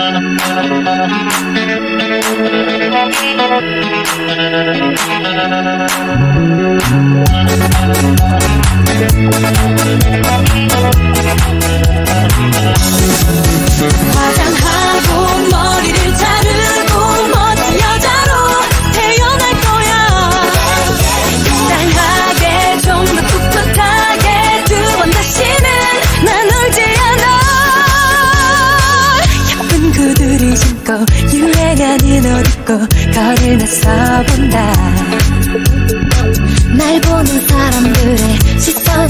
Thank 신고 유행하는 옷 입고 거리를 나서본다. 날 보는 사람들의 시선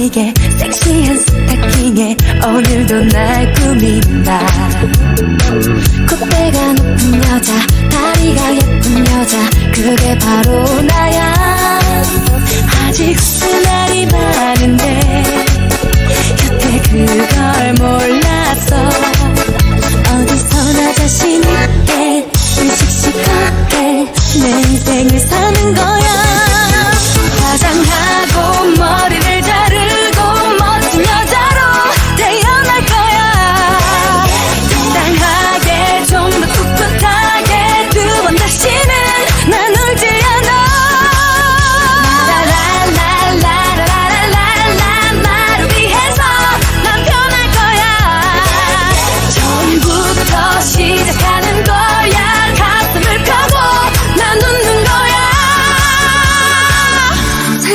피게 섹시한 스타킹에 오늘도 날 꾸민다. 콧대가 높은 여자 다리가 예쁜 여자 그게 바로 나야. 아직 날이 많은데 여태 그걸 몰랐어. 어디서나 자신 있게 의식시하게 내 인생을 사는 거야.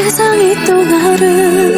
세상이 또 나를